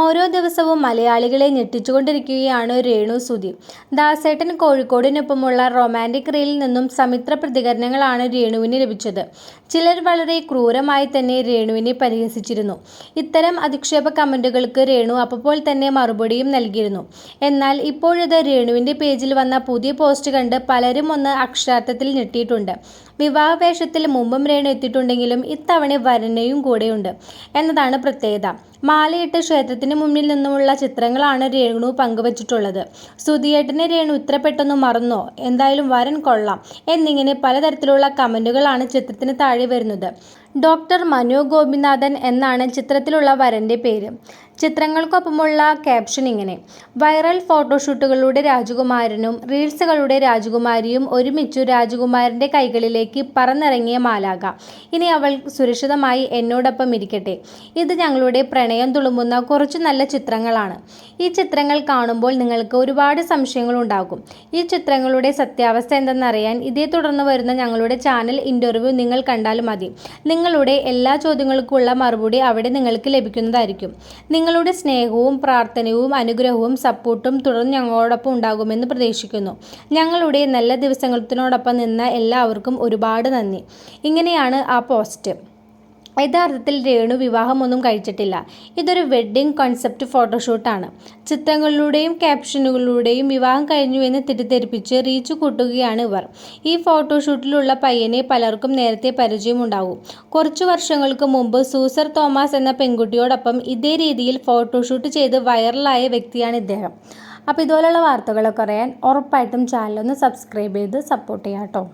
ഓരോ ദിവസവും മലയാളികളെ ഞെട്ടിച്ചുകൊണ്ടിരിക്കുകയാണ് രേണു സുധി. ദാസേട്ടൻ കോഴിക്കോടിനൊപ്പമുള്ള റൊമാന്റിക് റീലിൽ നിന്നും സമിത്ര പ്രതികരണങ്ങളാണ് രേണുവിന് ലഭിച്ചത്. ചിലർ വളരെ ക്രൂരമായി തന്നെ രേണുവിനെ പരിഹസിച്ചിരുന്നു. ഇത്തരം അധിക്ഷേപ കമന്റുകൾക്ക് രേണു അപ്പോൾ തന്നെ മറുപടിയും നൽകിയിരുന്നു. എന്നാൽ ഇപ്പോഴത് രേണുവിന്റെ പേജിൽ വന്ന പുതിയ പോസ്റ്റ് കണ്ട് പലരും ഒന്ന് അക്ഷരാർത്ഥത്തിൽ ഞെട്ടിയിട്ടുണ്ട്. വിവാഹവേഷത്തിൽ മുമ്പും രേണു എത്തിയിട്ടുണ്ടെങ്കിലും ഇത്തവണ വരനയും കൂടെയുണ്ട് എന്നതാണ് പ്രത്യേകത. മാലയിട്ട് ക്ഷേത്രത്തിന് മുന്നിൽ നിന്നുമുള്ള ചിത്രങ്ങളാണ് രേണു പങ്കുവച്ചിട്ടുള്ളത്. സുധിയേട്ടനെ രേണു ഇത്ര പെട്ടെന്ന് മറന്നോ? എന്തായാലും വരൻ കൊള്ളാം എന്നിങ്ങനെ പലതരത്തിലുള്ള കമന്റുകളാണ് ചിത്രത്തിന് താഴെ വരുന്നത്. ഡോക്ടർ മനു ഗോപിനാഥൻ എന്നാണ് ചിത്രത്തിലുള്ള വരന്റെ പേര്. ചിത്രങ്ങൾക്കൊപ്പമുള്ള ക്യാപ്ഷൻ ഇങ്ങനെ. വൈറൽ ഫോട്ടോഷൂട്ടുകളുടെ രാജകുമാരനും റീൽസുകളുടെ രാജകുമാരിയും ഒരുമിച്ചു രാജകുമാരന്റെ കൈകളിലേക്ക് പറന്നിറങ്ങിയ മാലാക ഇനി അവൾ സുരക്ഷിതമായി എന്നോടൊപ്പം ഇരിക്കട്ടെ. ഇത് ഞങ്ങളുടെ പ്രണയം തുളുമ്പുന്ന കുറച്ച് നല്ല ചിത്രങ്ങളാണ്. ഈ ചിത്രങ്ങൾ കാണുമ്പോൾ നിങ്ങൾക്ക് ഒരുപാട് സംശയങ്ങൾ ഉണ്ടാകും ഈ ചിത്രങ്ങളുടെ സത്യാവസ്ഥ എന്തെന്നറിയാൻ ഇതേ തുടർന്ന് വരുന്ന ഞങ്ങളുടെ ചാനൽ ഇന്റർവ്യൂ നിങ്ങൾ കണ്ടാൽ മതി. നിങ്ങളുടെ എല്ലാ ചോദ്യങ്ങൾക്കുമുള്ള മറുപടി അവിടെ നിങ്ങൾക്ക് ലഭിക്കുന്നതായിരിക്കും. നിങ്ങളുടെ സ്നേഹവും പ്രാർത്ഥനയും അനുഗ്രഹവും സപ്പോർട്ടും തുടർന്ന് ഞങ്ങളോടൊപ്പം ഉണ്ടാകുമെന്ന് പ്രതീക്ഷിക്കുന്നു. ഞങ്ങളുടെ നല്ല ദിവസങ്ങളോടൊപ്പം നിന്ന എല്ലാവർക്കും ഒരുപാട് നന്ദി. ഇങ്ങനെയാണ് ആ പോസ്റ്റ്. യഥാർത്ഥത്തിൽ രേണു വിവാഹമൊന്നും കഴിച്ചിട്ടില്ല. ഇതൊരു വെഡ്ഡിങ് കോൺസെപ്റ്റ് ഫോട്ടോഷൂട്ടാണ്. ചിത്രങ്ങളിലൂടെയും ക്യാപ്ഷനുകളിലൂടെയും വിവാഹം കഴിഞ്ഞു എന്ന് തെറ്റിദ്ധരിപ്പിച്ച് റീച്ച് കൂട്ടുകയാണ് ഇവർ. ഈ ഫോട്ടോഷൂട്ടിലുള്ള പയ്യനെ പലർക്കും നേരത്തെ പരിചയമുണ്ടാകും. കുറച്ചു വർഷങ്ങൾക്ക് മുമ്പ് സൂസർ തോമസ് എന്ന പെൺകുട്ടിയോടൊപ്പം ഇതേ രീതിയിൽ ഫോട്ടോഷൂട്ട് ചെയ്ത് വൈറലായ വ്യക്തിയാണ് ഇദ്ദേഹം. അപ്പോൾ ഇതുപോലുള്ള വാർത്തകളൊക്കെ അറിയാൻ ഉറപ്പായിട്ടും ചാനലൊന്ന് സബ്സ്ക്രൈബ് ചെയ്ത് സപ്പോർട്ട് ചെയ്യാട്ടോ.